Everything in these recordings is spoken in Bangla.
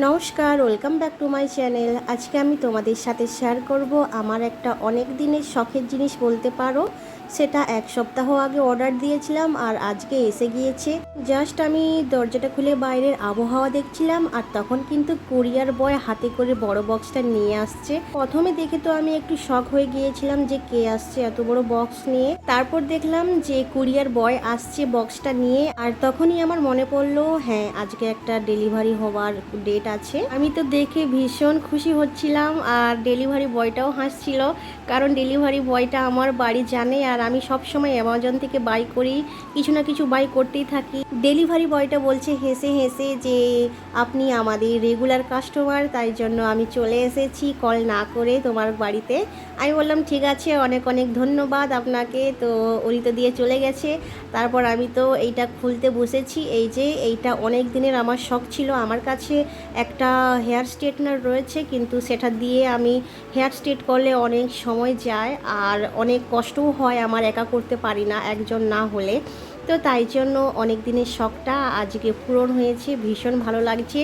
নমস্কার welcome back to my channel আজকে আমি তোমাদের সাথে শেয়ার করব আমার একটা অনেক দিনের শখের জিনিস বলতে পারো। সেটা এক সপ্তাহ আগে অর্ডার দিয়েছিলাম আর আজকে এসে গিয়েছে। জাস্ট আমি দরজাটা খুলে বাইরের আবহাওয়া দেখছিলাম আর তখন কিন্তু কুরিয়ার বয় হাতে করে বড় বক্সটা নিয়ে আসছে। প্রথমে দেখে তো আমি একটু শখ হয়ে গিয়েছিলাম যে কে আসছে এত বড় বক্স নিয়ে। তারপর দেখলাম যে কুরিয়ার বয় আসছে বক্সটা নিয়ে আর তখনই আমার মনে পড়ল হ্যাঁ আজকে একটা ডেলিভারি হওয়ার ডেট আছে। আমি তো দেখে ভীষণ খুশি হচ্ছিলাম আর ডেলিভারি বয়টাও হাসছিল, কারণ ডেলিভারি বয়টা আমার বাড়ি জানে আর আমি সব সময় অ্যামাজন থেকে বাই করি, কিছু না কিছু বাই করতেই থাকি। ডেলিভারি বয়টা বলছে হেসে হেসে যে, আপনি আমাদের রেগুলার কাস্টমার তাই জন্য আমি চলে এসেছি কল না করে তোমার বাড়িতে। আমি বললাম, ঠিক আছে, অনেক অনেক ধন্যবাদ আপনাকে। তো উনি তো দিয়ে চলে গেছে। তারপর আমি তো এইটা খুলতে বসেছি। এই যে এইটা অনেক দিনের আমার শখ ছিল। আমার কাছে একটা হেয়ার স্ট্রেটনার রয়েছে, কিন্তু সেটা দিয়ে আমি হেয়ার স্ট্রেট করলে অনেক সময় যায় আর অনেক কষ্টও হয় আমার একা করতে পারি না, একজন না হলে। তো তাই জন্য অনেক দিনের শখটা আজকে পূরণ হয়েছে। ভীষণ ভালো লাগছে।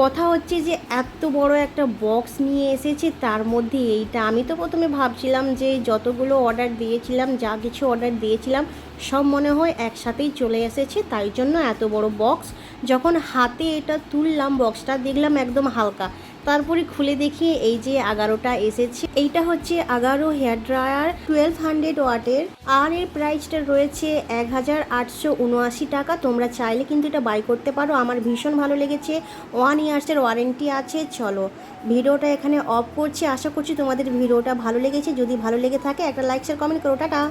কথা হচ্ছে যে এত বড় একটা বক্স নিয়ে এসেছে, তার মধ্যে এইটা। আমি তো প্রথমে ভাবছিলাম যে যতগুলো অর্ডার দিয়েছিলাম, যা কিছু অর্ডার দিয়েছিলাম, সব মনে হয় একসাথেই চলে এসেছে। তাই জন্য এত বড় বক্স যখন হাতে এটা তুললাম বক্সটা দেখলাম একদম হালকা। তারপরে খুলে দেখি এই যে এগারোটা এসেছে। এইটা হচ্ছে এগারো হেয়ার ড্রায়ার টুয়েলভ হান্ড্রেড ওয়াটের। আর এর প্রাইসটা রয়েছে এক হাজার আটশো উনআশি টাকা। তোমরা চাইলে কিন্তু এটা বাই করতে পারো। আমার ভীষণ ভালো লেগেছে। ওয়ান ইয়ার্সের ওয়ারেন্টি আছে। চলো, ভিডিওটা এখানে অফ করছি। আশা করছি তোমাদের ভিডিওটা ভালো লেগেছে। যদি ভালো লেগে থাকে, একটা লাইক শেয়ার কমেন্ট করো। টাটা!